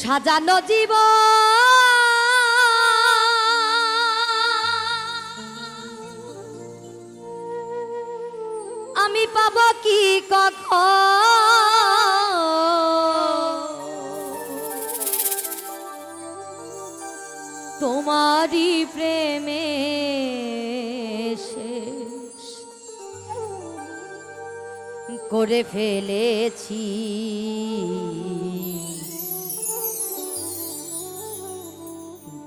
সাজানো জীব আমি পাব কি কখন? তোমারই প্রেমে শেষ করে ফেলেছি।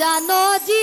সাজানো জীব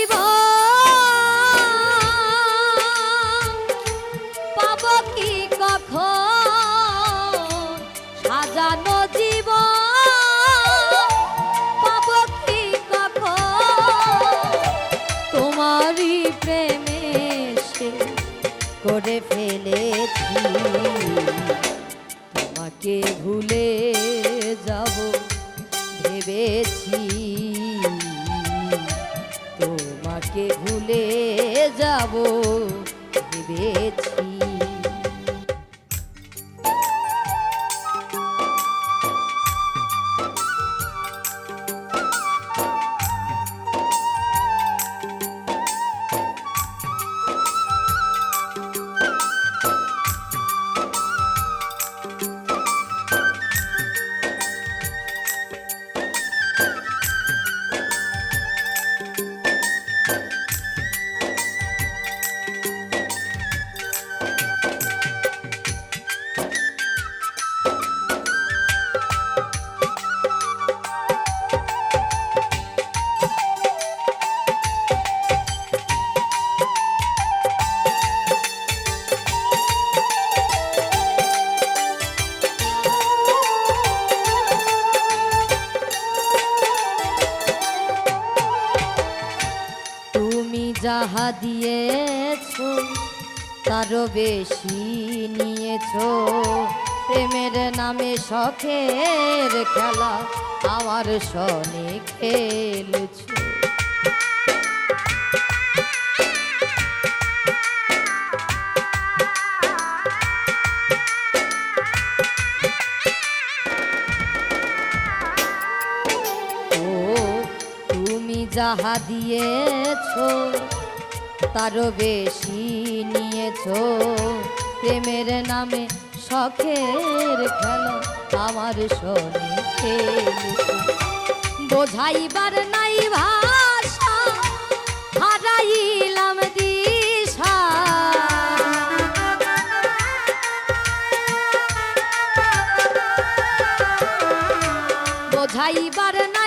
তারও বেশি নিয়েছ। প্রেমের নামে শখের খেলা আমার সনে খেলছ। যাহা দিয়েছ তারও বেশি নিয়েছ প্রেমের নামে শখের খেলা আমার খেলেছ বোঝাইবার নাই ভাষা হারাইলাম দিশা। বোঝাইবার নাই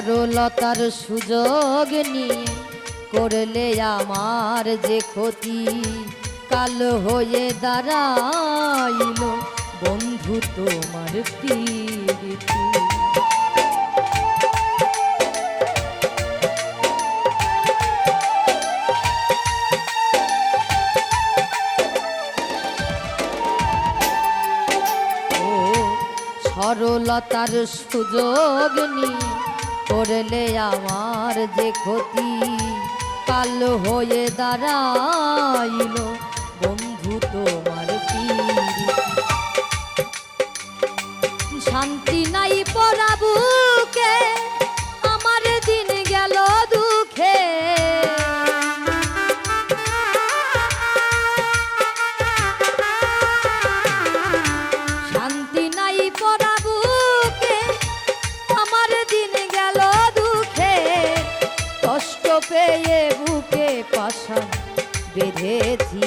সরলতার সুযোগ নিয়ে করলে আমার যে ক্ষতি। কাল হয়ে দাঁড়াইল বন্ধু তোমার প্রীতি। সরলতার সুযোগ নিয়ে করলে আমার যে ক্ষতি কাল হয়ে দাঁড়াইল। বন্ধু তোমার পেয়ে বুকে পাশা বেঁধেছি।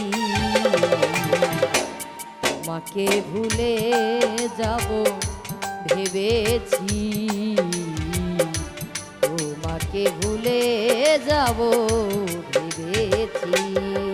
মাকে ভুলে যাব ভেবেছি। তোমাকে ভুলে যাব ভেবেছি।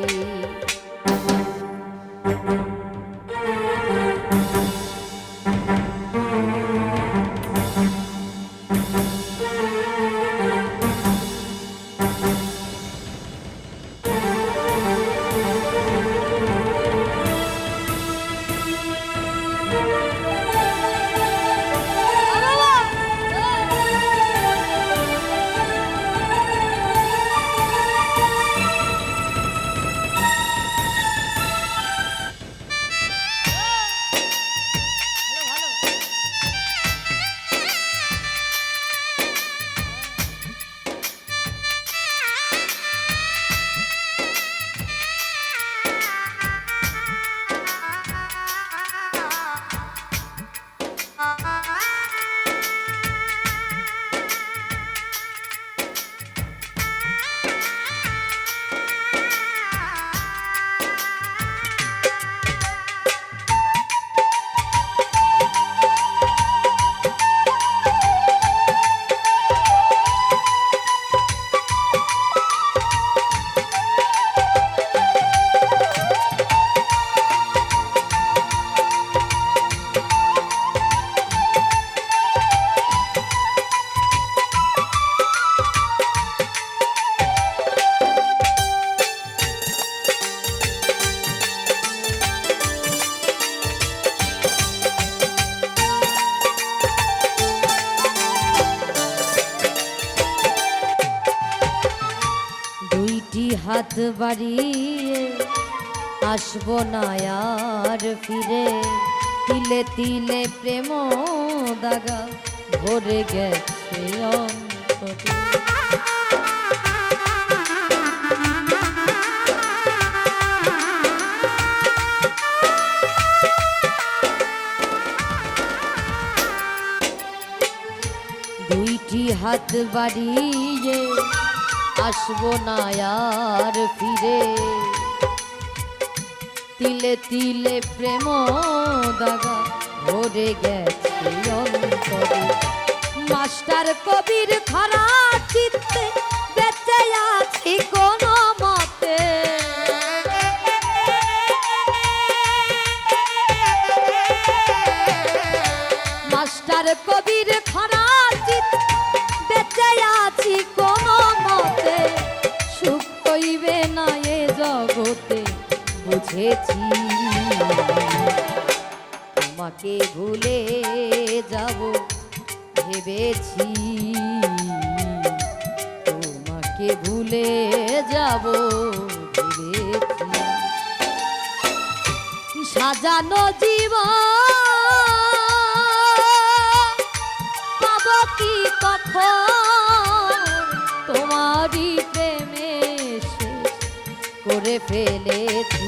বাড়িয়ে আসব না আর ফিরে। তিলে তিলে প্রেম দাগা ভরে গেছে দুইটি হাত বাড়িয়ে আসব না আর ফিরে। তিলে তিলে প্রেম দাগা ভরে গেছে মাস্টার কবির খরা চিত্তে তোমাকে ভুলে যাব, ভেবেছি তোমাকে ভুলে যাব, ভেবেছি। সাজানো জীবন পাব কি কখন? তোমারই প্রেমে করে ফেলেছি।